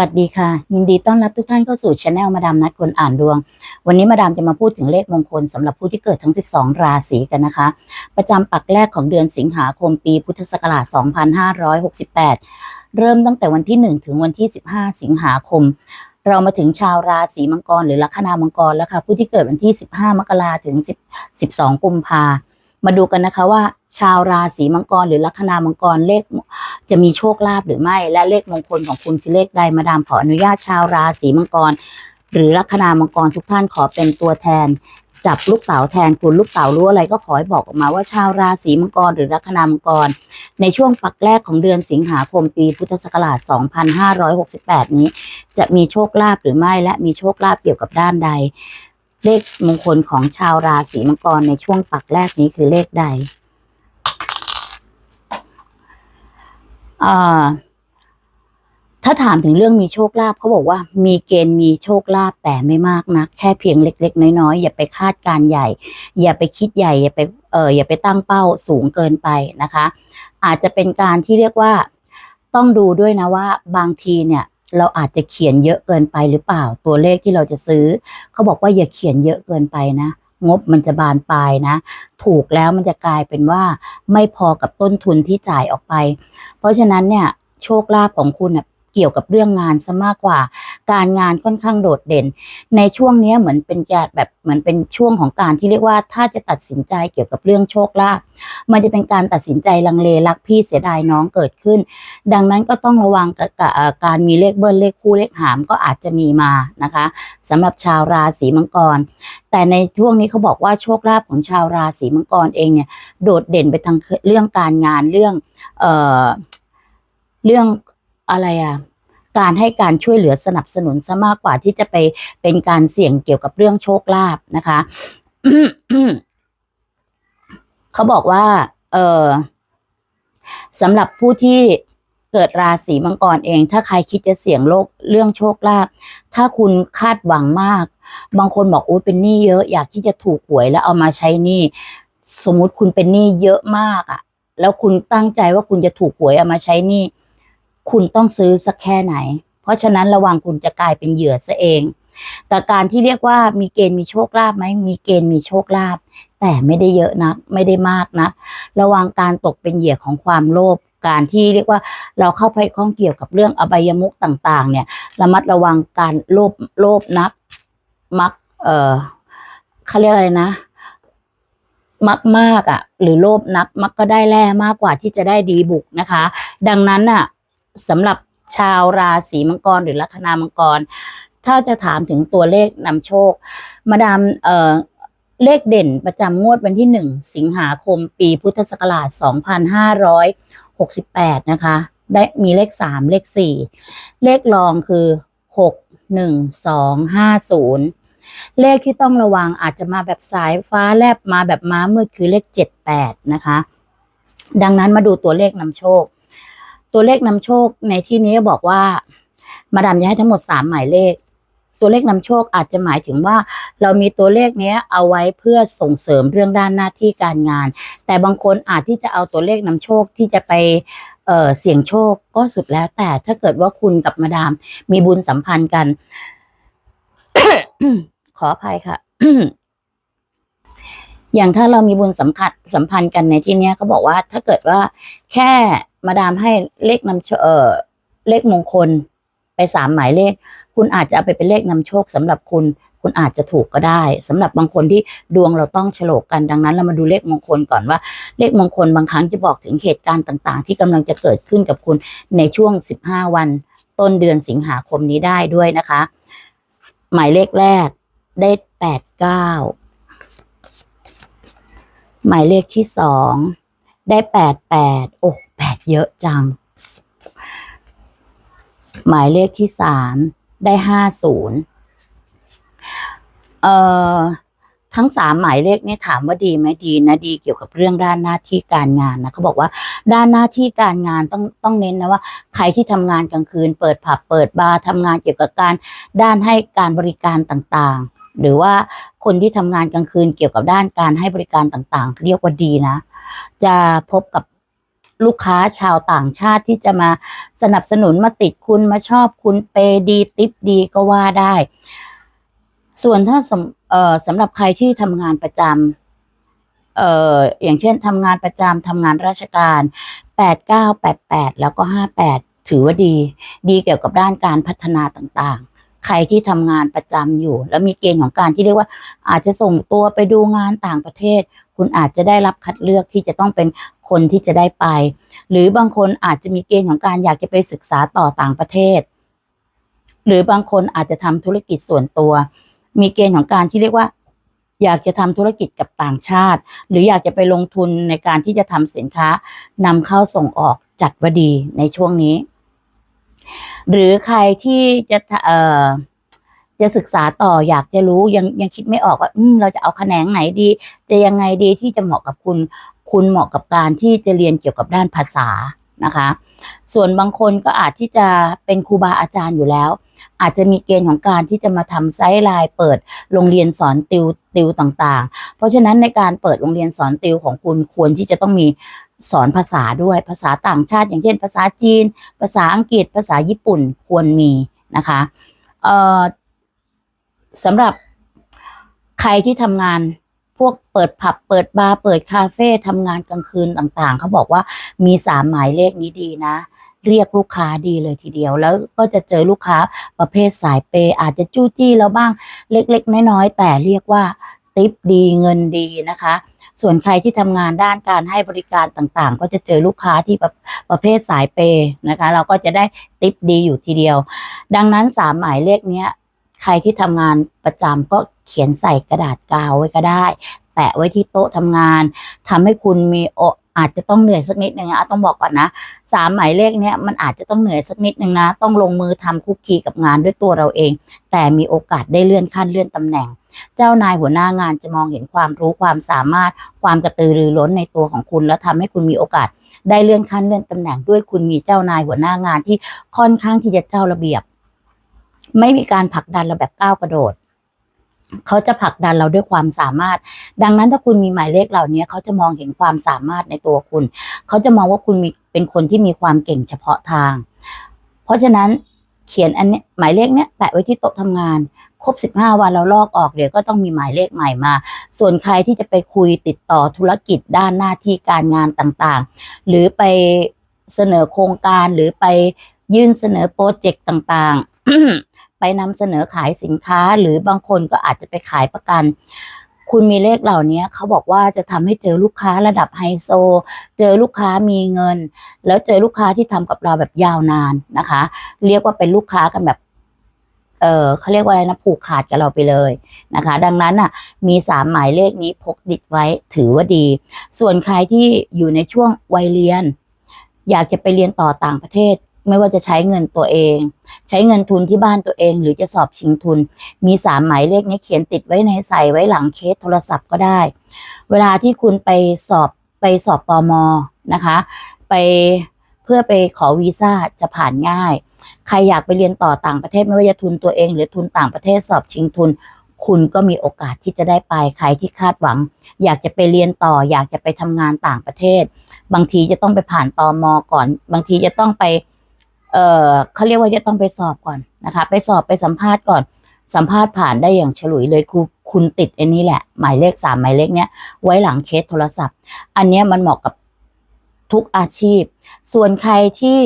สวัสดีค่ะ ยินดีต้อนรับทุกท่านเข้าสู่ช anel มาดามนัดคนอ่านดวง วันนี้มาดามจะมาพูดถึงเลขมงคลสำหรับผู้ที่เกิดทั้ง 12 ราศีกันนะคะ ประจำปักแรกของเดือนสิงหาคมปีพุทธศักราช 2568 เริ่มตั้งแต่วันที่ 1 ถึงวันที่ 15 สิงหาคม เรามาถึงชาวราศีมังกรหรือลัคนามังกรแล้วค่ะผู้ที่เกิดวันที่ 15 มกราถึง10 12 กุมภา มาดูกันนะคะว่า ชาวราศีมังกรหรือลัคนามังกรเลขจะมีโชคลาภหรือไม่ และเลขมงคลของคุณคือเลขใดมาดามขออนุญาตชาวราศีมังกร หรือลัคนามังกรทุกท่านขอเป็นตัวแทน จับลูกเต๋าแทนคุณลูกเต๋ารู้อะไรก็ขอให้บอกออกมาว่าชาวราศีมังกรหรือลัคนามังกร ในช่วงปักแรกของเดือนสิงหาคมปีพุทธศักราช 2568 นี้ จะมีโชคลาภหรือไม่และมีโชคลาภเกี่ยวกับด้านใด เลขมงคลของชาวราศีมังกรในช่วงปักแรกนี้คือเลขใดอ่าถ้าถามถึงเรื่องมีโชคลาภเขาบอกว่า มีเกณฑ์มีโชคลาภแต่ไม่มากนัก แค่เพียงเล็ก ๆ น้อยๆอย่าไปคาดการใหญ่ อย่าไปคิดใหญ่ อย่าไปเอออย่าไปตั้งเป้าสูงเกินไปนะคะ อาจจะเป็นการที่เรียกว่า ต้องดูด้วยนะว่า บางทีเนี่ย เราอาจจะเขียนเยอะเกินไปหรือเปล่า ตัวเลขที่เราจะซื้อ เขาบอกว่าอย่าเขียนเยอะเกินไปนะ งบมันจะบานปลายนะ ถูกแล้วมันจะกลายเป็นว่า ไม่พอกับต้นทุนที่จ่ายออกไป เพราะฉะนั้นเนี่ย โชคลาภของคุณ เกี่ยวกับเรื่องงานซะมากกว่า การงานค่อนข้างโดดเด่น ในช่วงนี้เหมือนเป็นการแบบเหมือนเป็นช่วงของการที่เรียกว่าถ้าจะตัดสินใจเกี่ยวกับเรื่องโชคลาภมันจะเป็นการตัดสินใจลังเลรักพี่เสียดายน้องเกิดขึ้น ดังนั้นก็ต้องระวังกับกการมีเลขเบิ้ลเลขคู่เลขหามก็อาจจะมีมานะคะสำหรับชาวราศีมังกร แต่ในช่วงนี้เขาบอกว่าโชคลาภของชาวราศีมังกรเองเนี่ยโดดเด่นไปทางเรื่องการงานเรื่องเอ่อเรื่อง อะไรอะการให้การช่วยเหลือสนับสนุนซะมากกว่าที่จะไปเป็นการเสี่ยงเกี่ยวกับเรื่องโชคลาภนะคะเขาบอกว่า เออสำหรับผู้ที่เกิดราศีมังกรเอง ถ้าใครคิดจะเสี่ยงโลกเรื่องโชคลาภถ้าคุณคาดหวังมาก บางคนบอกโอ้ยเป็นหนี้เยอะ อยากที่จะถูกหวยแล้วเอามาใช้หนี้สมมุติคุณเป็นหนี้เยอะมากอะ่ะ แล้วคุณตั้งใจว่าคุณจะถูกหวยเอามาใช้หนี้ คุณต้องซื้อสักแค่ไหน เพราะฉะนั้นระวังคุณจะกลายเป็นเหยื่อซะเอง แต่การที่เรียกว่ามีเกณฑ์มีโชคลาภไหมมีเกณฑ์มีโชคลาภแต่ไม่ได้เยอะนักไม่ได้มากนะระวังการตกเป็นเหยื่อของความโลภการที่เรียกว่าเราเข้าไปข้องเกี่ยวกับเรื่องอบายมุกต่าง ๆ เนี่ยระมัดระวังการโลภโลภนัก มัก เออเขาเรียกอะไรนะมักมากอะ่ะ หรือโลภนักมักก็ได้แล่มากกว่าที่จะได้ดีบุกนะคะ ดังนั้นน่ะ สำหรับชาวราศีมังกรหรือลัคนามังกร ถ้าจะถามถึงตัวเลขนำโชค มาดามเอ่อเลขเด่นประจำงวดวันที่หนึ่งสิงหาคมปีพุทธศักราช 2568 นะคะ ได้มีเลขสามเลขสี่เลขรองคือหกหนึ่งสองห้าศูนย์เลขที่ต้องระวังอาจจะมาแบบสายฟ้าแลบมาแบบม้ามืดคือเลขเจ็ดแปดนะคะ ดังนั้นมาดูตัวเลขนำโชค ตัวเลขนำโชคในที่นี้บอกว่า มาดามจะให้ทั้งหมดสามหมายเลข ตัวเลขนำโชคอาจจะหมายถึงว่า เรามีตัวเลขเนี้ยเอาไว้เพื่อส่งเสริมเรื่องด้านหน้าที่การงาน แต่บางคนอาจที่จะเอาตัวเลขนำโชคที่จะไปเเสี่ยงโชคก็สุดแล้ว แต่ถ้าเกิดว่าคุณกับมาดาม มีบุญสัมพันธ์กัน ขออภัยค่ะอย่างถ้าเรามีบุญสัมผัสสัมพันธ์กันในที่เนี้ยเขาบอกว่าถ้าเกิดว่าแค่ มาดามให้เลขนำโชเออเลขมงคลไปสามหมายเลข คุณอาจจะเอาไปเป็นเลขนำโชคสำหรับคุณ คุณอาจจะถูกก็ได้สำหรับบางคนที่ดวงเราต้องฉลกกันดังนั้น เรามาดูเลขมงคลก่อนว่า เลขมงคลบางครั้งจะบอกถึงเหตุการณ์ต่างๆ ที่กำลังจะเกิดขึ้นกับคุณในช่วง 15 วัน ต้นเดือนสิงหาคมนี้ได้ด้วยนะคะ หมายเลขแรกได้แปดเก้าหมายเลขที่สองได้แปดแปดโอ้แป เยอะจัง หมายเลขที่สามได้ห้าศูนย์เอ่อทั้งสามหมายเลขนี่ถามว่าดีไหมดีนะดีเกี่ยวกับเรื่องด้านหน้าที่การงานนะเขาบอกว่า ด้านหน้าที่การงานต้องต้องเน้นนะว่า ใครที่ทำงานกลางคืน เปิดผับเปิดบาร์ทำงานเกี่ยวกับการด้านให้การบริการต่างๆ หรือว่าคนที่ทำงานกลางคืนเกี่ยวกับด้านการให้บริการต่างๆ เรียกว่าดีนะ จะพบกับ ลูกค้าชาวต่างชาติที่จะมาสนับสนุนมาติดคุณมาชอบคุณเปย์ดีติปดีก็ว่าได้ ส่วนถ้าสำเออสำหรับใครที่ทำงานประจำเอ่ออย่างเช่นทำงานประจำทำงานราชการแปดเก้าแปดแปดแล้วก็ห้าแปดถือว่าดี ดีเกี่ยวกับด้านการพัฒนาต่างๆ ใครที่ทำงานประจำอยู่ แล้วมีเกณฑ์ของการที่เรียกว่าอาจจะส่งตัวไปดูงานต่างประเทศ คุณอาจจะได้รับคัดเลือกที่จะต้องเป็นคนที่จะได้ไป หรือบางคนอาจจะมีเกณฑ์ของการอยากจะไปศึกษาต่อต่างประเทศ หรือบางคนอาจจะทำธุรกิจส่วนตัว มีเกณฑ์ของการที่เรียกว่าอยากจะทำธุรกิจกับต่างชาติ หรืออยากจะไปลงทุนในการที่จะทำสินค้านำเข้าส่งออกจัดว่าดีในช่วงนี้ หรือใครที่จะเอ่อจะศึกษาต่ออยากจะรู้ยังยังคิดไม่ออกว่า อืมเราจะเอาแขนงไหนดี จะยังไงดีที่จะเหมาะกับคุณ คุณเหมาะกับการที่จะเรียนเกี่ยวกับด้านภาษานะคะ ส่วนบางคนก็อาจที่จะเป็นครูบาอาจารย์อยู่แล้ว อาจจะมีเกณฑ์ของการที่จะมาทำไซต์ไลน์เปิดโรงเรียนสอนติวติวต่างๆ เพราะฉะนั้นในการเปิดโรงเรียนสอนติวของคุณควรที่จะต้องมี สอนภาษาด้วยภาษาต่างชาติ อย่างเช่น ภาษาจีน ภาษาอังกฤษ ภาษาญี่ปุ่นควรมีนะคะเอ่อสำหรับใครที่ทำงานพวกเปิดผับเปิดบาร์เปิดคาเฟ่ทำงานกลางคืนต่างๆ เขาบอกว่ามีสามหมายเลขนี้ดีนะ เรียกลูกค้าดีเลยทีเดียว แล้วก็จะเจอลูกค้าประเภทสายเปย์อาจจะจู้จี้แล้วบ้างเล็กๆ น้อยๆ แต่เรียกว่าติปดีเงินดีนะคะ ส่วนใครที่ทำงานด้านการให้บริการต่างๆ ก็จะเจอลูกค้าที่ประประเภทสายเปย์นะคะ เราก็จะได้ติปดีอยู่ทีเดียว ดังนั้นสามหมายเลขเนี้ยใครที่ทำงานประจำก็เขียนใส่กระดาษกาวไว้ก็ได้ แปะไว้ที่โต๊ะทำงานทำให้คุณมีโออาจจะต้องเหนื่อยสักนิดนึงนะต้องบอกก่อนนะสามหมายเลขเนี้ยมันอาจจะต้องเหนื่อยสักนิดนึงนะ ต้องลงมือทำคุกคีกับงานด้วยตัวเราเอง แต่มีโอกาสได้เลื่อนขั้นเลื่อนตำแหน่ง เจ้านายหัวหน้างานจะมองเห็นความรู้ความสามารถความกระตือรือร้นในตัวของคุณ แล้วทำให้คุณมีโอกาส ได้เลื่อนขั้นเลื่อนตำแหน่งด้วยคุณมีเจ้านายหัวหน้างานที่ค่อนข้างที่จะเจ้าระเบียบ ไม่มีการผลักดันเราแบบก้าวกระโดดเขาจะผลักดันเราด้วยความสามารถ ดังนั้นถ้าคุณมีหมายเลขเหล่านี้เขาจะมองเห็นความสามารถในตัวคุณ เขาจะมองว่าคุณมีเป็นคนที่มีความเก่งเฉพาะทาง เพราะฉะนั้น เขียนอันนี้หมายเลขเนี้ยแปะไว้ที่โต๊ะทำงาน ครบ 15 วันเราลอกออกเดี๋ยวก็ต้องมีหมายเลขใหม่มา ส่วนใครที่จะไปคุยติดต่อธุรกิจด้านหน้าที่การงานต่างๆ หรือไปเสนอโครงการหรือไปยื่นเสนอโปรเจกต์ต่างๆ ไปนำเสนอขายสินค้าหรือบางคนก็อาจจะไปขายประกัน คุณมีเลขเหล่านี้เขาบอกว่าจะทำให้เจอลูกค้าระดับไฮโซ เจอลูกค้ามีเงิน แล้วเจอลูกค้าที่ทำกับเราแบบยาวนานนะคะ เรียกว่าเป็นลูกค้ากันแบบเออเขาเรียกว่าอะไรนะผูกขาดกับเราไปเลยนะคะ ดังนั้นอะ มีสามหมายเลขนี้พกติดไว้ถือว่าดี ส่วนใครที่อยู่ในช่วงวัยเรียน อยากจะไปเรียนต่อต่างประเทศ ไม่ว่าจะใช้เงินตัวเอง ใช้เงินทุนที่บ้านตัวเอง หรือจะสอบชิงทุน มีสามหมายเลขนี้เขียนติดไว้ในใส่ไว้หลังเคสโทรศัพท์ก็ได้ เวลาที่คุณไปสอบไปสอบตอมนะคะ ไปเพื่อไปขอวีซ่าจะผ่านง่าย ใครอยากไปเรียนต่อต่างประเทศไม่ว่าจะทุนตัวเอง หรือทุนต่างประเทศสอบชิงทุน คุณก็มีโอกาสที่จะได้ไปใครที่คาดหวัง อยากจะไปเรียนต่อ อยากจะไปทำงานต่างประเทศ บางทีจะต้องไปผ่านตอมก่อน บางทีจะต้องไป เออเขาเรียกว่าจะต้องไปสอบก่อนนะคะ ไปสอบไปสัมภาษณ์ก่อน สัมภาษณ์ผ่านได้อย่างฉลุยเลยครูคุณติดอันนี้แหละ หมายเลขสามหมายเลขเนี้ยไว้หลังเคสโทรศัพท์ อันเนี้ยมันเหมาะกับทุกอาชีพ ส่วนใครที่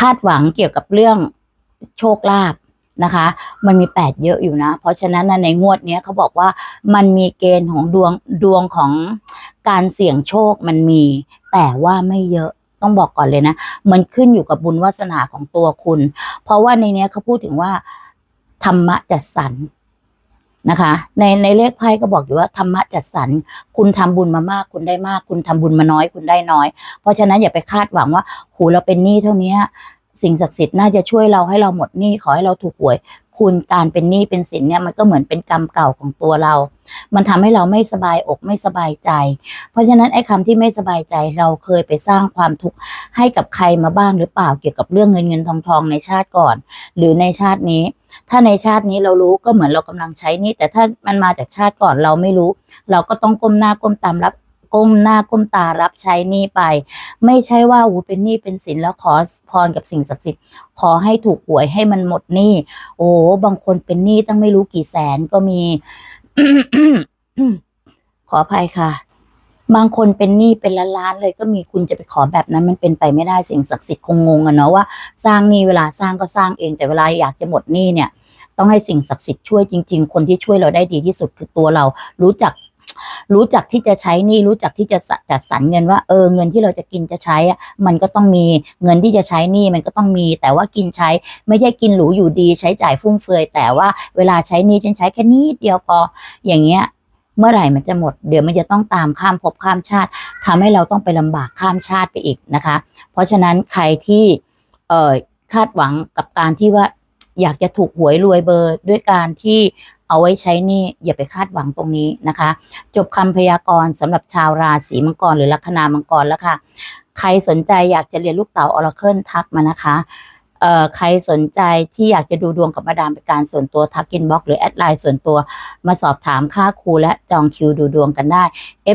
คาดหวังเกี่ยวกับเรื่องโชคลาภนะคะ มันมีแปดเยอะอยู่นะ เพราะฉะนั้นนะในงวดเนี้ยเขาบอกว่ามันมีเกณฑ์ของดวงดวงของการเสี่ยงโชคมันมี แต่ว่าไม่เยอะ ต้องบอกก่อนเลยนะ มันขึ้นอยู่กับบุญวาสนาของตัวคุณ เพราะว่าในเนี้ยเขาพูดถึงว่า ธรรมะจัดสรรนะคะ ในในเลขไพ่ก็บอกอยู่ว่าธรรมะจัดสรรคุณทำบุญมามากคุณได้มาก คุณทำบุญมาน้อยคุณได้น้อย เพราะฉะนั้นอย่าไปคาดหวังว่าโหเราเป็นหนี้เท่านี้สิ่งศักดิ์สิทธิ์น่าจะช่วยเราให้เราหมดหนี้ขอให้เราถูกหวย คุณการเป็นหนี้เป็นสินเนี่ยมันก็เหมือนเป็นกรรมเก่าของตัวเรา มันทำให้เราไม่สบายอกไม่สบายใจ เพราะฉะนั้นไอ้คำที่ไม่สบายใจเราเคยไปสร้างความทุกข์ให้กับใครมาบ้างหรือเปล่าเกี่ยวกับเรื่องเงินเงินทองทองในชาติก่อน หรือในชาตินี้ ถ้าในชาตินี้เรารู้ก็เหมือนเรากำลังใช้นี่แต่ถ้ามันมาจากชาติก่อนเราไม่รู้ เราก็ต้องก้มหน้าก้มตามรับ ก้มหน้าก้มตารับใช้หนี้ไป ไม่ใช่ว่าอูเป็นหนี้เป็นสินแล้วขอพรกับสิ่งศักดิ์สิทธิ์ขอให้ถูกหวยให้มันหมดหนี้โอ้บางคนเป็นหนี้ตั้งไม่รู้กี่แสนก็มี ขออภัยค่ะบางคนเป็นหนี้เป็นล้านๆเลยก็มีคุณจะไปขอแบบนั้นมันเป็นไปไม่ได้สิ่งศักดิ์สิทธิ์คงงงอะเนาะว่าสร้างหนี้เวลาสร้างก็สร้างเองแต่เวลาอยากจะหมดหนี้เนี่ย ต้องให้สิ่งศักดิ์สิทธิ์ช่วยจริง ๆ คนที่ช่วยเราได้ดีที่สุดคือตัวเรารู้จัก รู้จักที่จะใช้นี้รู้จักที่จะจัดสรรเงินว่าเออเงินที่เราจะกินจะใช้อะมันก็ต้องมีเงินที่จะใช้นี้มันก็ต้องมี แต่ว่ากินใช้ไม่ใช่กินหรูอยู่ดีใช้จ่ายฟุ่มเฟือย แต่ว่าเวลาใช้นี้ฉันใช้แค่นิดเดียวพออย่างเงี้ยเมื่อไหร่มันจะหมด เดี๋ยวมันจะต้องตามข้ามภพข้ามชาติทำให้เราต้องไปลำบากข้ามชาติไปอีกนะคะ เพราะฉะนั้นใครที่เอ่อคาดหวังกับการที่ว่าอยากจะถูกหวยรวยเบอร์ด้วยการที่ เอาไว้ใช้นี่อย่าไปคาดหวังตรงนี้นะคะ จบคำพยากรณ์สำหรับชาวราศีมังกรหรือลัคนามังกรแล้วค่ะ ใครสนใจอยากจะเรียนลูกเต๋าออร์เคิลทักมานะคะ เอ่อใครสนใจที่อยากจะดูดวงกับมาดามเป็นการส่วนตัวทักกินบล็อกหรือแอดไลน์ส่วนตัวมาสอบถามค่าครูและจองคิวดูดวงกันได้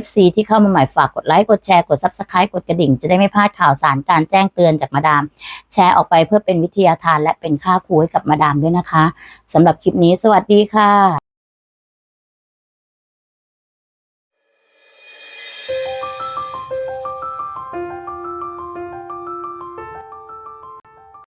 FC ที่เข้ามาใหม่ฝากกดไลค์กดแชร์กด Subscribe กดกระดิ่ง จะได้ไม่พลาดข่าวสารการแจ้งเตือนจากมาดาม แชร์ออกไปเพื่อเป็นวิทยาทานและเป็นค่าครูให้กับมาดามด้วยนะคะสำหรับคลิปนี้สวัสดีค่ะ